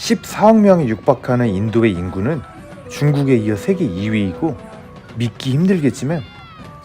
14억 명에 육박하는 인도의 인구는 중국에 이어 세계 2위이고 믿기 힘들겠지만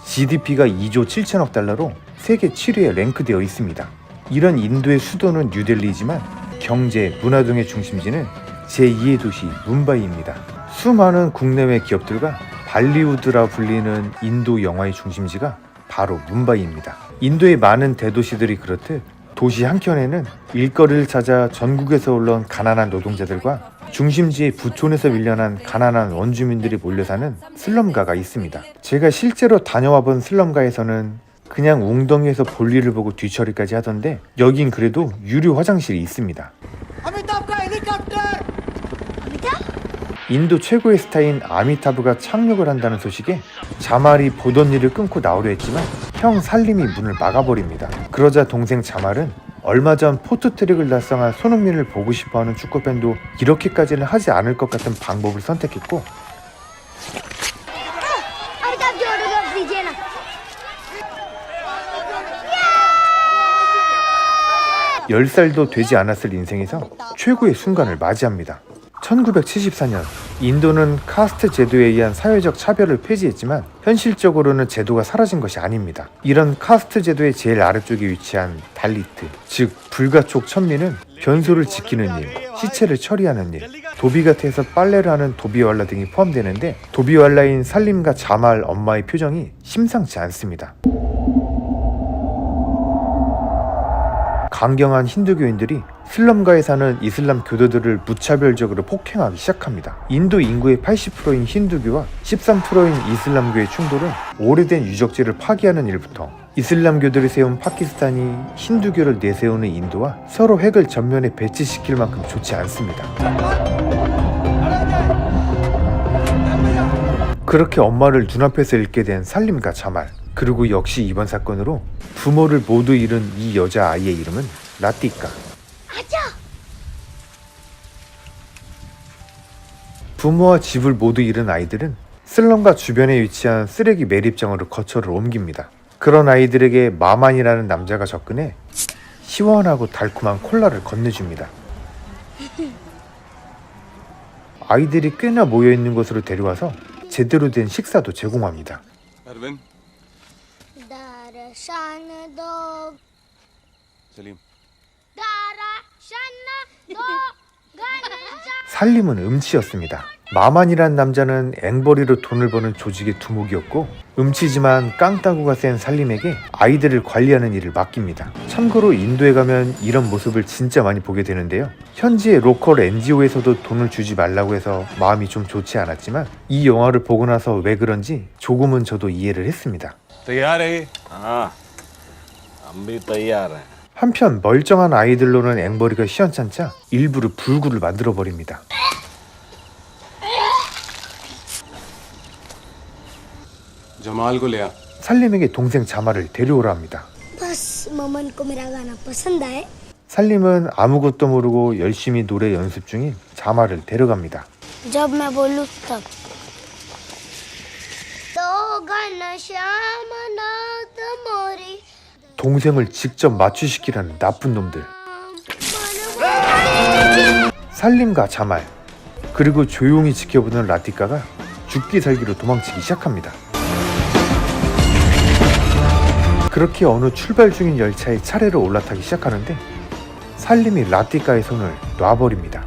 GDP가 2조 7천억 달러로 세계 7위에 랭크되어 있습니다. 이런 인도의 수도는 뉴델리지만 경제, 문화 등의 중심지는 제2의 도시 뭄바이입니다. 수많은 국내외 기업들과 발리우드라 불리는 인도 영화의 중심지가 바로 뭄바이입니다. 인도의 많은 대도시들이 그렇듯 도시 한켠에는 일거리를 찾아 전국에서 올라온 가난한 노동자들과 중심지의 부촌에서 밀려난 가난한 원주민들이 몰려 사는 슬럼가가 있습니다. 제가 실제로 다녀와 본 슬럼가에서는 그냥 웅덩이에서 볼일을 보고 뒤처리까지 하던데 여긴 그래도 유료 화장실이 있습니다. 인도 최고의 스타인 아미타브가 착륙을 한다는 소식에 자말이 보던 일을 끊고 나오려 했지만 형 살림이 문을 막아버립니다. 그러자 동생 자말은 얼마 전 포트트릭을 달성한 손흥민을 보고 싶어하는 축구팬도 이렇게까지는 하지 않을 것 같은 방법을 선택했고 10살도 되지 않았을 인생에서 최고의 순간을 맞이합니다. 1974년 인도는 카스트 제도에 의한 사회적 차별을 폐지했지만 현실적으로는 제도가 사라진 것이 아닙니다. 이런 카스트 제도의 제일 아래쪽에 위치한 달리트, 즉 불가촉 천민은 변소를 지키는 일, 시체를 처리하는 일, 도비가트에서 빨래를 하는 도비왈라 등이 포함되는데 도비왈라인 살림과 자말 엄마의 표정이 심상치 않습니다. 강경한 힌두교인들이 슬럼가에 사는 이슬람 교도들을 무차별적으로 폭행하기 시작합니다. 인도 인구의 80%인 힌두교와 13%인 이슬람교의 충돌은 오래된 유적지를 파기하는 일부터 이슬람교들이 세운 파키스탄이 힌두교를 내세우는 인도와 서로 핵을 전면에 배치시킬 만큼 좋지 않습니다. 그렇게 엄마를 눈앞에서 잃게 된 살림과 자말 그리고 역시 이번 사건으로 부모를 모두 잃은 이 여자 아이의 이름은 라티카. 맞아. 부모와 집을 모두 잃은 아이들은 슬럼과 주변에 위치한 쓰레기 매립장으로 거처를 옮깁니다. 그런 아이들에게 마만이라는 남자가 접근해 시원하고 달콤한 콜라를 건네줍니다. 아이들이 꽤나 모여 있는 곳으로 데려와서 제대로 된 식사도 제공합니다. شان دو سليم دارا شان دو 살림은 음치였습니다. 마만이란 남자는 앵벌이로 돈을 버는 조직의 두목이었고 음치지만 깡따구가 센 살림에게 아이들을 관리하는 일을 맡깁니다. 참고로 인도에 가면 이런 모습을 진짜 많이 보게 되는데요. 현지의 로컬 NGO에서도 돈을 주지 말라고 해서 마음이 좀 좋지 않았지만 이 영화를 보고 나서 왜 그런지 조금은 저도 이해를 했습니다. तैयार है ये? हाँ हम भी तैयार हैं 한편 멀쩡한 아이들로는 앵벌이가 시원찮자 일부러 불구를 만들어 버립니다. जमाल को ले आ 살림에게 동생 자마를 데려오라 합니다. बस ममन को मेरा गाना पसंद आए 살림은 아무것도 모르고 열심히 노래 연습 중인 자마를 데려갑니다. जब मैं बोलूं तब 동생을 직접 맞추시키라는 나쁜 놈들. 살림과 자말, 그리고 조용히 지켜보는 라티카가 죽기 살기로 도망치기 시작합니다. 그렇게 어느 출발 중인 열차에 차례로 올라타기 시작하는데 살림이 라티카의 손을 놔버립니다.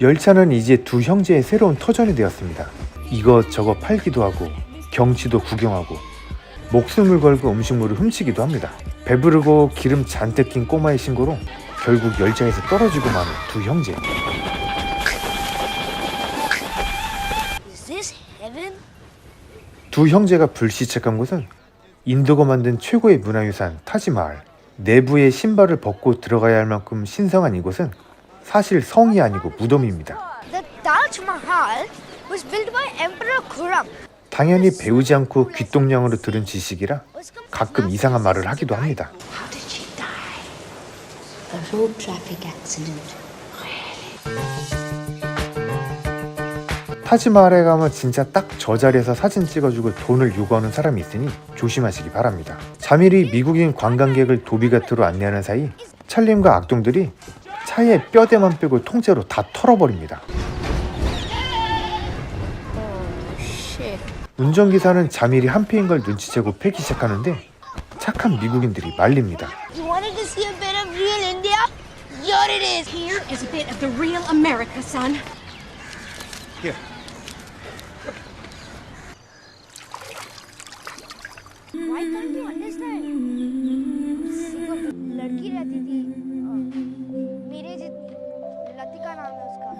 열차는 이제 두 형제의 새로운 터전이 되었습니다. 이것저것 팔기도 하고 경치도 구경하고 목숨을 걸고 음식물을 훔치기도 합니다. 배부르고 기름 잔뜩 낀 꼬마의 신고로 결국 열차에서 떨어지고 마는 두 형제. 두 형제가 불시착한 곳은 인도가 만든 최고의 문화유산 타지마을. 내부의 신발을 벗고 들어가야 할 만큼 신성한 이곳은 사실 성이 아니고 무덤입니다. The Taj Mahal was built by Emperor Khurram. 당연히 배우지 않고 귓동냥으로 들은 지식이라 가끔 이상한 말을 하기도 합니다. How did she die? A road traffic accident. 타지마할에 가면 진짜 딱 저 자리에서 사진 찍어주고 돈을 요구하는 사람이 있으니 조심하시기 바랍니다. 자밀이 미국인 관광객을 도비가트로 안내하는 사이 찰림과 악동들이 차에 뼈대만 빼고 통째로 다 털어버립니다. 운전기사는 자밀이 한패인 걸 눈치채고 패기 시작하는데 착한 미국인들이 말립니다.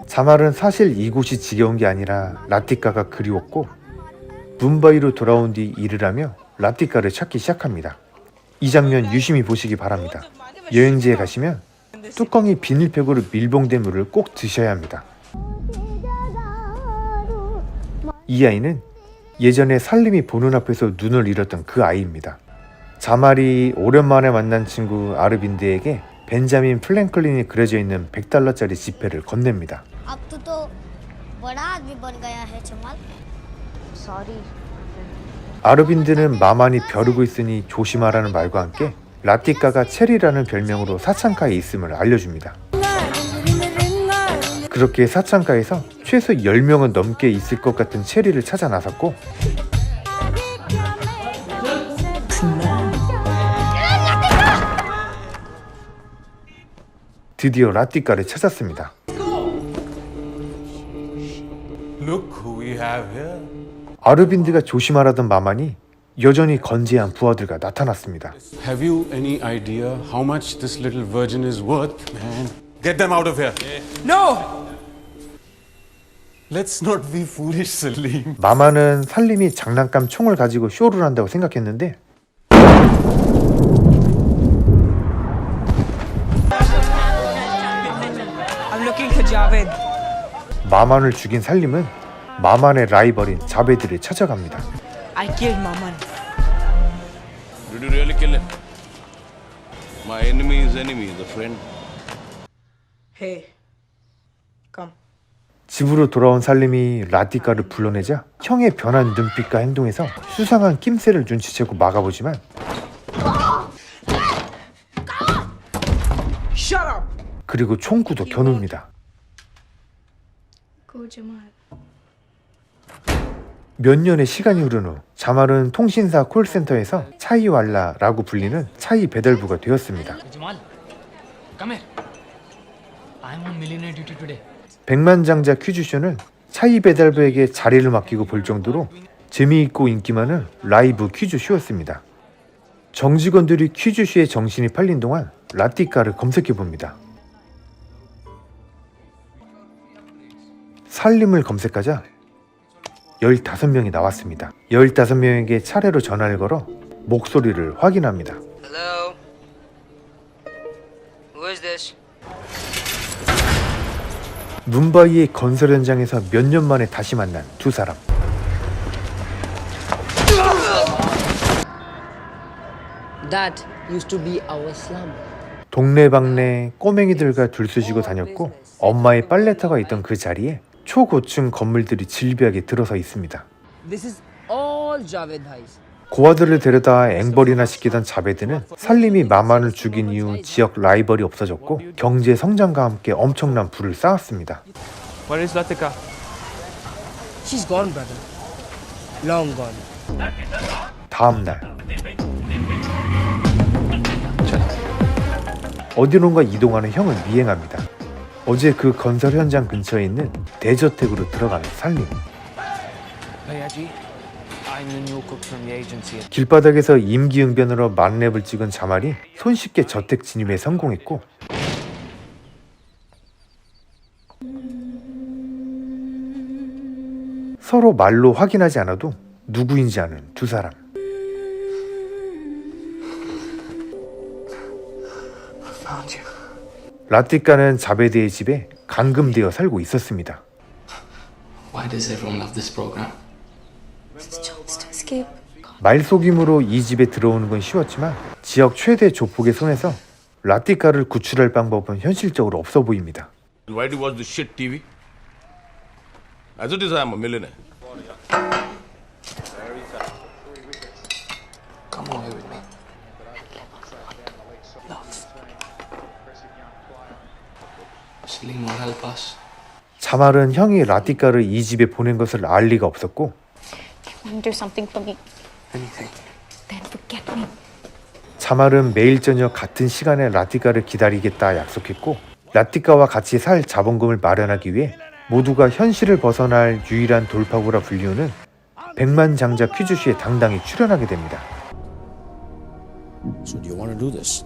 자말은 사실 이곳이 지겨운 게 아니라 라티카가 그리웠고 문바이로 돌아온 뒤 일을 하며 라티카를 찾기 시작합니다. 이 장면 유심히 보시기 바랍니다. 여행지에 가시면 뚜껑이 비닐팩으로 밀봉된 물을 꼭 드셔야 합니다. 이 아이는 예전에 살림이 보는 앞에서 눈을 잃었던 그 아이입니다. 자말이 오랜만에 만난 친구 아르빈드에게 벤자민 플랭클린이 그려져 있는 100달러짜리 지폐를 건넵니다. अब तो तो बड़ा आदमी बन गया है चमल सॉरी 아르빈드는 마만이 벼르고 있으니 조심하라는 말과 함께 라티카가 체리라는 별명으로 사창가에 있음을 알려줍니다. 그렇게 사창가에서 최소 10명은 넘게 있을 것 같은 체리를 찾아 나섰고 드디어 라티카를 찾았습니다. Look who we have here. 아르빈드가 조심하라던 마만이 여전히 건재한 부하들과 나타났습니다. Have you any idea how much this little virgin is worth, man? Get them out of here. No! Let's not be foolish, Salim. 마마는 살림이 장난감 총을 가지고 쇼를 한다고 생각했는데 마만을 죽인 살림은 마만의 라이벌인 자베드를 찾아갑니다. I killed Maman. Did you really kill him? My enemy is a friend. Hey, come. 집으로 돌아온 살림이 라티카를 불러내자 형의 변한 눈빛과 행동에서 수상한 낌새를 눈치채고 막아보지만 Shut up. 그리고 총구도 겨눕니다. 몇 년의 시간이 흐른 후 자말은 통신사 콜센터에서 차이왈라라고 불리는 차이 배달부가 되었습니다. Jamal, come here. I'm on millionaire duty today. 백만장자 퀴즈쇼는 차이 배달부에게 자리를 맡기고 볼 정도로 재미있고 인기 많은 라이브 퀴즈쇼였습니다. 정직원들이 퀴즈쇼에 정신이 팔린 동안 라티카를 검색해 봅니다. 살림을 검색하자 15명이 나왔습니다. 15명에게 차례로 전화를 걸어 목소리를 확인합니다. Hello? Who is this? 문바이의 건설 현장에서 몇 년 만에 다시 만난 두 사람. That used to be our slum. 동네방네 꼬맹이들과 둘쑤시고 다녔고 엄마의 빨래터가 있던 그 자리에 초고층 건물들이 질비하게 들어서 있습니다. This is all Javed Bhai's. 고아들을 데려다 앵벌이나 시키던 자베드는 살림이 마만을 죽인 이후 지역 라이벌이 없어졌고 경제 성장과 함께 엄청난 부를 쌓았습니다. Where is Latika? She's gone, brother. Long gone. 다음 날 어디론가 이동하는 형을 미행합니다. 어제 그 건설 현장 근처에 있는 대저택으로 들어가는 살림. 길바닥에서 임기응변으로 만렙을 찍은 자말이 손쉽게 저택 진입에 성공했고 서로 말로 확인하지 않아도 누구인지 아는 두 사람. 라티카는 자베드의 집에 감금되어 살고 있었습니다. Why does everyone love this program? 말속임으로 이 집에 들어오는 건 쉬웠지만 지역 최대 조폭의 손에서 라티카를 구출할 방법은 현실적으로 없어 보입니다. Why do you watch this shit TV? As it is, I am a millionaire. Come away with me. Love. Celine will help us. 자말은 형이 라티카를 이 집에 보낸 것을 알 리가 없었고 Want to do something for me? Anything. Then forget me. 자말은 매일 저녁 같은 시간에 라티카를 기다리겠다 약속했고 라티카와 같이 살 자본금을 마련하기 위해 모두가 현실을 벗어날 유일한 돌파구라 불리우는 백만장자 퀴즈쇼에 당당히 출연하게 됩니다. So do you want to do this?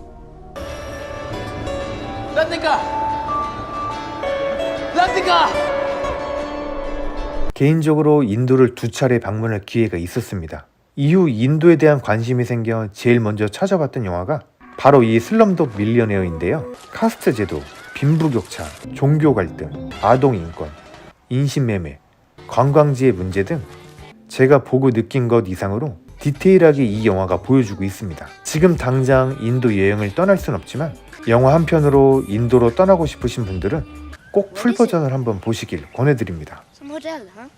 Latika! 개인적으로 인도를 두 차례 방문할 기회가 있었습니다. 이후 인도에 대한 관심이 생겨 제일 먼저 찾아봤던 영화가 바로 이 슬럼독 밀리어네어인데요. 카스트 제도, 빈부격차, 종교 갈등, 아동 인권, 인신매매, 관광지의 문제 등 제가 보고 느낀 것 이상으로 디테일하게 이 영화가 보여주고 있습니다. 지금 당장 인도 여행을 떠날 순 없지만 영화 한 편으로 인도로 떠나고 싶으신 분들은 꼭 풀 버전을 한번 보시길 권해드립니다. Some hotel, huh?